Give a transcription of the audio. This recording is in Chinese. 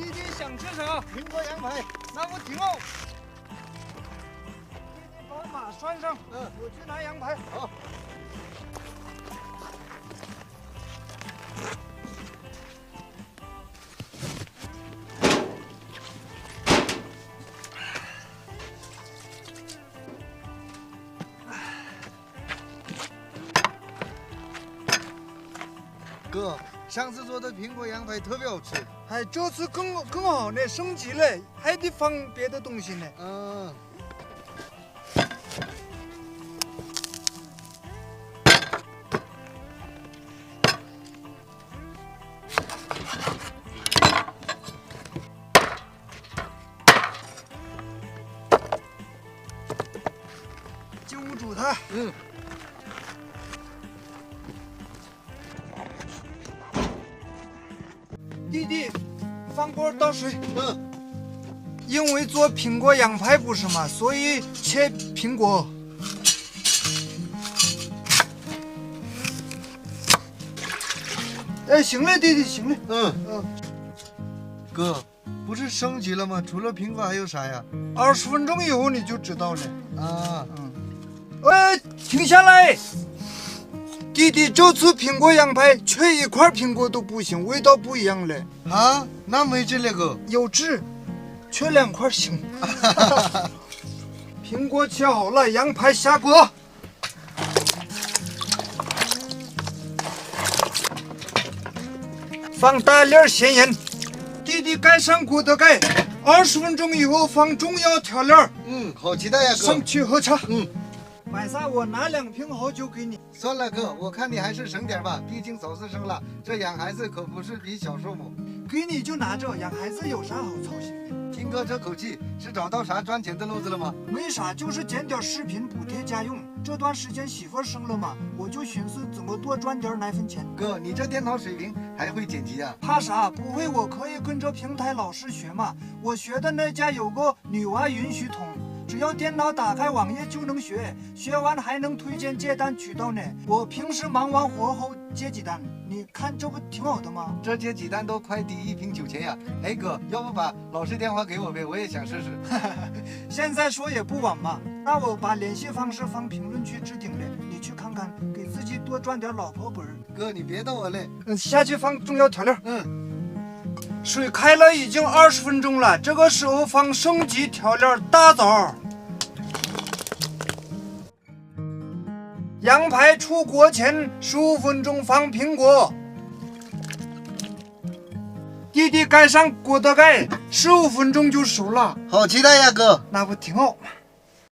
弟弟想吃啥？苹果羊排。那我听哦。弟弟把马拴上，嗯，我去拿羊排。好。哥，上次做的苹果羊排特别好吃。哎，这次更更好呢，升级了，还得放别的东西呢。嗯。进屋煮它。嗯。弟弟，放锅倒水。嗯。因为做苹果羊排不是嘛，所以切苹果。哎，行了，弟弟，行了。嗯嗯。哥，不是升级了吗？除了苹果还有啥呀？二十分钟以后你就知道了。啊。嗯。哎，停下来！弟弟，这次苹果羊排缺一块苹果都不行，味道不一样了。啊？那没治了哥？有治，缺两块行。苹果切好了，羊排下锅，放大粒咸盐。弟弟盖上锅的盖，二十分钟以后放中药调料。嗯，好期待呀，哥。上去喝茶。嗯。晚上我拿两瓶好酒给你。算了，哥，我看你还是省点吧，毕竟嫂子生了，这养孩子可不是笔小数目。给你就拿着，养孩子有啥好操心的？听哥这口气，是找到啥赚钱的路子了吗？没啥，就是剪点视频补贴家用。这段时间媳妇生了嘛，我就寻思怎么多赚点奶粉钱。哥，你这电脑水平还会剪辑啊？怕啥？不会我可以跟着平台老师学嘛。我学的那家有个女娃允许通。只要电脑打开网页就能学，学完还能推荐接单渠道呢。我平时忙完活后接几单，你看这不挺好的吗？这接几单都快抵一瓶酒钱呀！哎哥，要不把老师电话给我呗，我也想试试。现在说也不晚嘛。那我把联系方式放评论区置顶了，你去看看，给自己多赚点老婆本儿。哥，你别逗我了。嗯，下去放中药调料。嗯。水开了，已经二十分钟了。这个时候放升级调料大枣。羊排出锅前十五分钟放苹果。弟弟盖上锅的盖，十五分钟就熟了。好期待呀，哥！那不挺好吗？